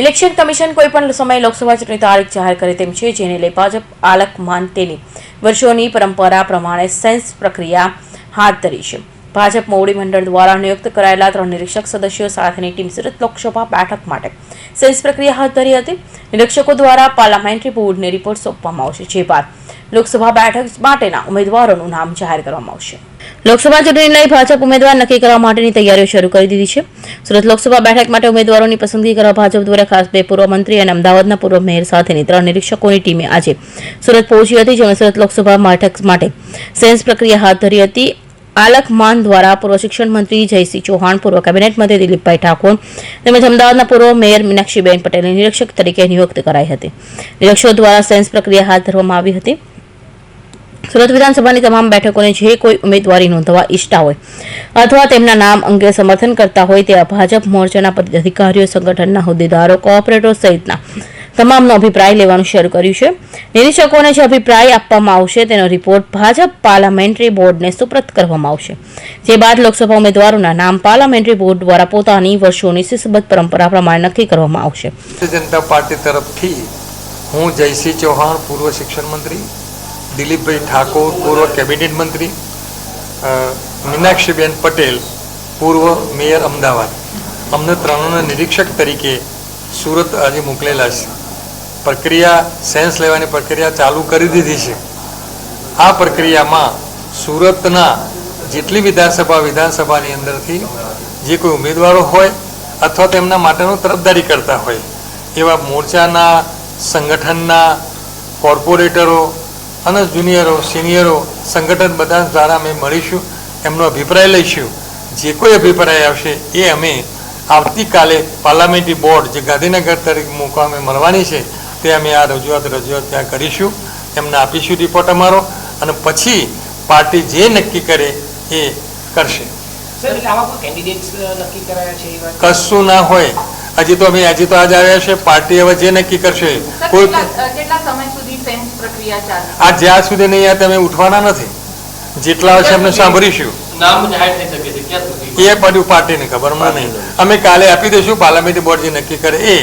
Election commission કોઈપણ સમયે લોકસભા ચૂંટણી તારીખ જાહેર કરે તેમ છે, જેને લઈ ભાજપ આલકમાન તેની વર્ષોની પરંપરા પ્રમાણે સેન્સ પ્રક્રિયા હાથ ધરી છે. ભાજપ મોવડી મંડળ દ્વારા નિયુક્ત કરાયેલા ત્રણ નિરીક્ષક સદસ્યો સાથેની ટીમ સુરત લોકસભા બેઠક માટે સેન્સ પ્રક્રિયા હાથ ધરી હતી. નિરીક્ષકો દ્વારા પાર્લામેન્ટરી બોર્ડને રિપોર્ટ સોંપવામાં આવશે, જે બાદ લોકસભા બેઠક માટેના ઉમેદવારોનું નામ જાહેર કરવામાં આવશે. લોકસભા ચૂંટણી લઈ ભાજપ ઉમેદવાર નક્કી કરવા માટેની તૈયારીઓ શરૂ કરી દીધી છે. સુરત લોકસભા બેઠક માટે ઉમેદવારોની પસંદગી કરવા ભાજપ દ્વારા ખાસ બે પૂર્વ મંત્રી અને અમદાવાદના પૂર્વ મેયર સાથેની ત્રણ નિરીક્ષકોની ટીમે આજે સુરત પહોંચી હતી જેમણે સુરત લોકસભા બેઠક માટે સેન્સ પ્રક્રિયા હાથ ધરી હતી. આલક માન દ્વારા પૂર્વ શિક્ષણ મંત્રી જયસિંહ ચૌહાણ, પૂર્વ કેબિનેટ મંત્રી દિલીપભાઈ ઠાકોર તેમજ અમદાવાદના પૂર્વ મેયર મીનાક્ષીબેન પટેલને નિરીક્ષક તરીકે નિયુક્ત કરાઈ હતી. નિરીક્ષકો દ્વારા સેન્સ પ્રક્રિયા હાથ ધરવામાં આવી હતી. સુરત વિધાનસભાની તમામ બેઠકોને જે કોઈ ઉમેદવારી નોંધવા ઈચ્છતા હોય અથવા તેમના નામ અંગે સમર્થન કરતા હોય તેવા ભાજપ મોરચાના પદાધિકારીઓ, સંગઠનના હોદ્દેદારો, કોઓપરેટરો સહિતના તમામનો અભિપ્રાય લેવાનું શરૂ કર્યું છે. નિરીક્ષકોને જે અભિપ્રાય આપવામાં આવશે તેનો રિપોર્ટ ભાજપ પાર્લામેન્ટરી બોર્ડને સુપ્રત કરવામાં આવશે. જે બાદ લોકસભા ઉમેદવારોના નામ પાર્લામેન્ટરી બોર્ડ દ્વારા પોતાની વર્ષોની શિસ્તબદ્ધ પરંપરા પ્રમાણે નક્કી કરવામાં આવશે. જનતા પાર્ટી તરફથી હું જયસિંહ ચૌહાણ, પૂર્વ શિક્ષણ મંત્રી દિલીપભાઈ ઠાકોર, પૂર્વ કેબિનેટ મંત્રી મીનાક્ષીબેન પટેલ, પૂર્વ મેયર અમદાવાદ. અમને ત્રણોના નિરીક્ષક તરીકે સુરત આજે મોકલેલા છે. પ્રક્રિયા સેન્સ લેવાની પ્રક્રિયા ચાલુ કરી દીધી છે. આ પ્રક્રિયામાં સુરતના જેટલી વિધાનસભા વિધાનસભાની અંદરથી જે કોઈ ઉમેદવારો હોય અથવા તેમના માટેનું તરફદારી કરતા હોય, એવા મોરચાના, સંગઠનના કોર્પોરેટરો અને જુનિયરો સિનિયરો સંગઠન બધા દ્વારા અમે મળીશું એમનો અભિપ્રાય લઈશું. જે કોઈ અભિપ્રાય આવશે એ અમે આવતીકાલે પાર્લામેન્ટરી બોર્ડ જે ગાંધીનગર તરીકે મુકામે મળવાની છે તે અમે આ રજૂઆત રજૂઆત ત્યાં કરીશું. એમને આપીશું રિપોર્ટ અમારો અને પછી પાર્ટી જે નક્કી કરે એ કરશે. કશું ના હોય. હજી તો અમે હજી તો આજ આવ્યા છે. પાર્ટી હવે જે નક્કી કરશે કોઈ આ જ્યાં સુધી નહીં આ તમે ઉઠવાના નથી જેટલા હશે અમને સાંભળીશું. નામ જાહેર થઈ શકે છે એ બધું પાર્ટીને ખબર મને નહીં અમે કાલે આપી દઈશું પાર્લામેન્ટરી બોર્ડ જે નક્કી કરે એ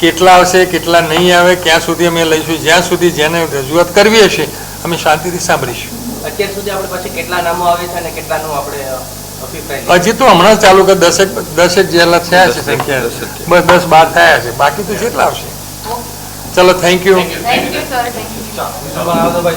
કેટલા આવશે કેટલા નહીં આવે ક્યાં સુધી અમે લઈશું જ્યાં સુધી જેને રજૂઆત કરવી હશે અમે શાંતિથી સાંભળીશું. અત્યાર સુધી આપણે પછી કેટલા નામો આવે છે અને કેટલાનું આપણે? હજી તો હમણાં જ ચાલુ કે દસેક દસેક જેટલા થયા છે સંખ્યા. બસ દસ બાર થયા છે. બાકી તો કેટલા આવશે. ચલો thank you Thank you. Thank you sir thank you ચાલો, આવજો ભાઈ